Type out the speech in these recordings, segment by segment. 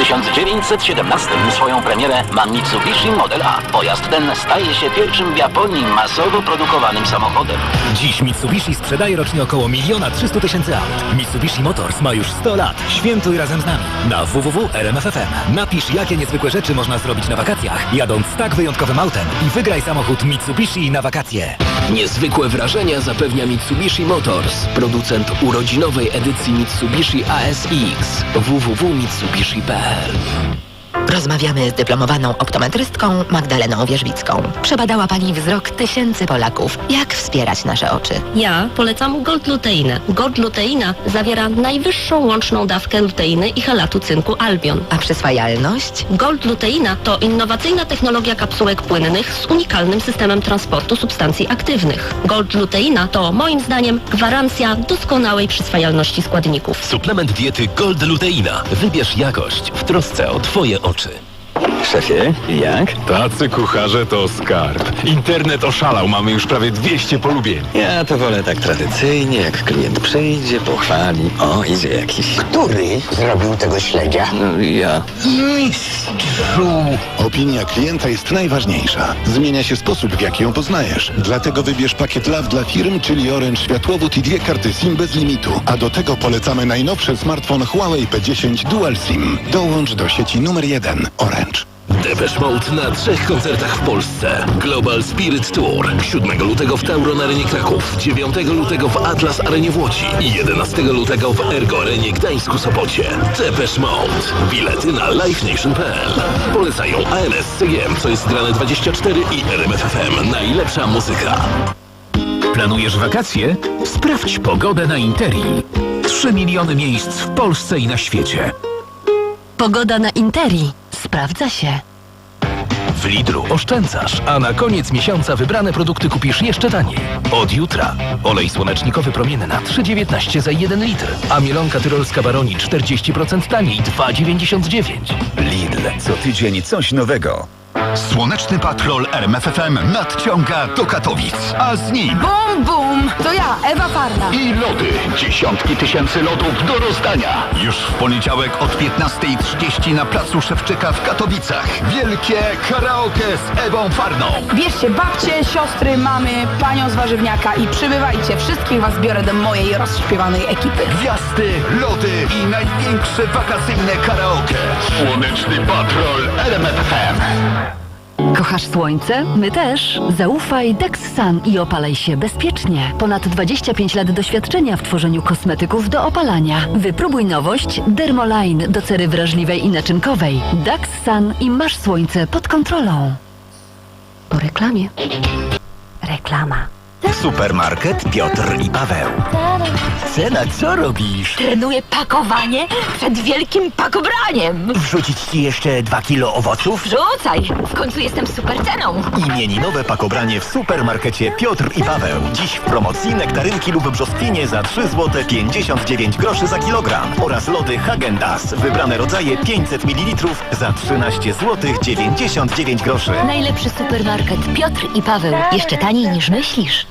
1917 swoją premierę ma Mitsubishi Model A. Pojazd ten staje się pierwszym w Japonii masowo produkowanym samochodem. Dziś Mitsubishi sprzedaje rocznie około 1 300 tysięcy aut. Mitsubishi Motors ma już 100 lat. Świętuj razem z nami na www.rmf.fm. Napisz, jakie niezwykłe rzeczy można zrobić na wakacjach, jadąc tak wyjątkowym autem i wygraj samochód Mitsubishi na wakacje. Niezwykłe wrażenia zapewnia Mitsubishi Motors, producent urodzinowej edycji Mitsubishi ASX www.mitsubishi.pl Dead. Rozmawiamy z dyplomowaną optometrystką Magdaleną Wierzbicką. Przebadała pani wzrok tysięcy Polaków. Jak wspierać nasze oczy? Ja polecam Gold Luteinę. Gold Luteina zawiera najwyższą łączną dawkę luteiny i halatu cynku Albion. A przyswajalność? Gold Luteina to innowacyjna technologia kapsułek płynnych z unikalnym systemem transportu substancji aktywnych. Gold Luteina to moim zdaniem gwarancja doskonałej przyswajalności składników. Suplement diety Gold Luteina. Wybierz jakość w trosce o Twoje oczy. Szefie, jak? Tacy kucharze to skarb. Internet oszalał, mamy już prawie 200 polubień. Ja to wolę tak tradycyjnie, jak klient przyjdzie, pochwali. O, idzie jakiś. Który zrobił tego śledzia? No, ja. Opinia klienta jest najważniejsza. Zmienia się sposób, w jaki ją poznajesz. Dlatego wybierz pakiet Love dla firm, czyli Orange Światłowód i dwie karty SIM bez limitu. A do tego polecamy najnowszy smartfon Huawei P10 Dual SIM. Dołącz do sieci numer jeden Orange. Depeche Mode na trzech koncertach w Polsce. Global Spirit Tour 7 lutego w Tauron Arenie Kraków, 9 lutego w Atlas Arenie w Łodzi i 11 lutego w Ergo Arenie Gdańsku Sopocie. Depeche Mode. Bilety na livenation.pl. Polecają AMS CGM, co jest grane 24 i RMF FM. Najlepsza muzyka. Planujesz wakacje? Sprawdź pogodę na Interii. 3 miliony miejsc w Polsce i na świecie. Pogoda na Interi sprawdza się. W Lidlu oszczędzasz, a na koniec miesiąca wybrane produkty kupisz jeszcze taniej. Od jutra olej słonecznikowy promienny 3,19 za 1 litr, a mielonka tyrolska Baroni 40% taniej 2,99. Lidl, co tydzień coś nowego. Słoneczny patrol RMFFM nadciąga do Katowic, a z nim Bum, bum! To ja, Ewa Farna. i lody. Dziesiątki tysięcy lodów do rozdania. Już w poniedziałek od 15.30 na placu Szewczyka w Katowicach. Wielkie karaoke z Ewą Farną. Bierzcie babcie, siostry, mamy, panią z warzywniaka i przybywajcie. Wszystkich was biorę do mojej rozśpiewanej ekipy. Gwiazdy, lody i największe wakacyjne karaoke. Słoneczny patrol RMFFM. Kochasz słońce? My też. Zaufaj Dexsan i opalaj się bezpiecznie. Ponad 25 lat doświadczenia w tworzeniu kosmetyków do opalania. Wypróbuj nowość Dermoline do cery wrażliwej i naczynkowej. Dexsan i masz słońce pod kontrolą. Po reklamie. Reklama. Supermarket Piotr i Paweł. Cena, co robisz? Trenuję pakowanie przed wielkim pakobraniem. Wrzucić ci jeszcze dwa kilo owoców? Rzucaj! W końcu jestem super ceną. Imieninowe pakobranie w supermarkecie Piotr i Paweł. Dziś w promocji nektarynki lub brzoskwinie za 3 zł 59 groszy za kilogram oraz lody Hagendas. Wybrane rodzaje 500 ml za 13 zł 99 groszy. Najlepszy supermarket Piotr i Paweł. Jeszcze taniej niż myślisz.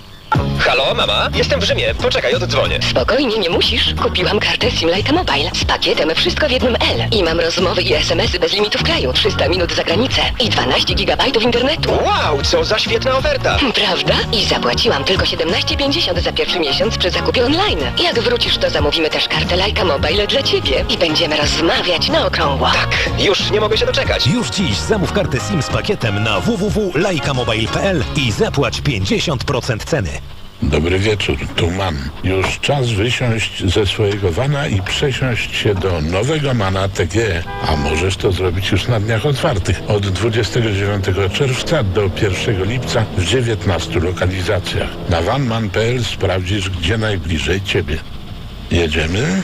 Halo, mama? Jestem w Rzymie. Poczekaj, oddzwonię. Spokojnie, nie musisz. Kupiłam kartę SIM Like Mobile z pakietem Wszystko w jednym L. I mam rozmowy i SMS-y bez limitu w kraju, 300 minut za granicę i 12 gigabajtów internetu. Wow, co za świetna oferta. Prawda? I zapłaciłam tylko 17,50 za pierwszy miesiąc przy zakupie online. Jak wrócisz, to zamówimy też kartę Lajka Mobile dla Ciebie i będziemy rozmawiać na okrągło. Tak, już nie mogę się doczekać. Już dziś zamów kartę SIM z pakietem na www.lajkamobile.pl i zapłać 50% ceny. Dobry wieczór, tu man. Już czas wysiąść ze swojego wana i przesiąść się do nowego mana TG. A możesz to zrobić już na dniach otwartych. Od 29 czerwca do 1 lipca w 19 lokalizacjach. Na vanman.pl sprawdzisz, gdzie najbliżej ciebie. Jedziemy?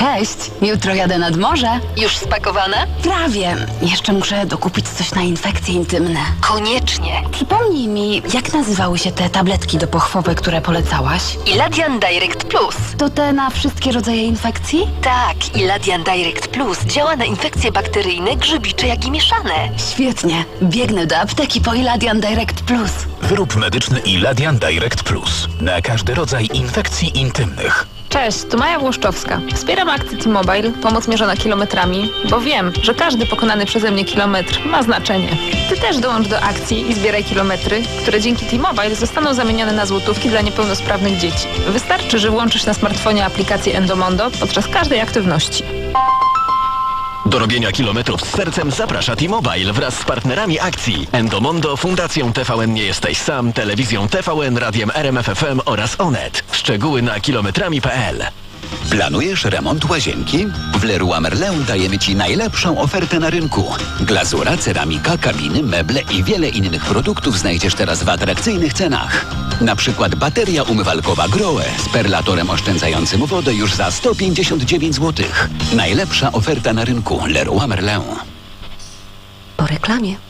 Cześć, jutro jadę nad morze. Już spakowane? Prawie. Jeszcze muszę dokupić coś na infekcje intymne. Koniecznie. Przypomnij mi, jak nazywały się te tabletki do pochwowy, które polecałaś? Iladian Direct Plus. To te na wszystkie rodzaje infekcji? Tak, Iladian Direct Plus działa na infekcje bakteryjne, grzybicze, jak i mieszane. Świetnie. Biegnę do apteki po Iladian Direct Plus. Wyrób medyczny i Ladian Direct Plus. Na każdy rodzaj infekcji intymnych. Cześć, tu Maja Włoszczowska. Wspieram akcję T-Mobile, pomoc mierzona kilometrami, bo wiem, że każdy pokonany przeze mnie kilometr ma znaczenie. Ty też dołącz do akcji i zbieraj kilometry, które dzięki T-Mobile zostaną zamienione na złotówki dla niepełnosprawnych dzieci. Wystarczy, że włączysz na smartfonie aplikację Endomondo podczas każdej aktywności. Do robienia kilometrów z sercem zaprasza T-Mobile wraz z partnerami akcji Endomondo, Fundacją TVN Nie Jesteś Sam, Telewizją TVN, Radiem RMFFM oraz Onet. Szczegóły na kilometrami.pl Planujesz remont łazienki? W Leroy Merlin dajemy Ci najlepszą ofertę na rynku. Glazura, ceramika, kabiny, meble i wiele innych produktów znajdziesz teraz w atrakcyjnych cenach. Na przykład bateria umywalkowa Grohe z perlatorem oszczędzającym wodę już za 159 zł. Najlepsza oferta na rynku Leroy Merlin. Po reklamie.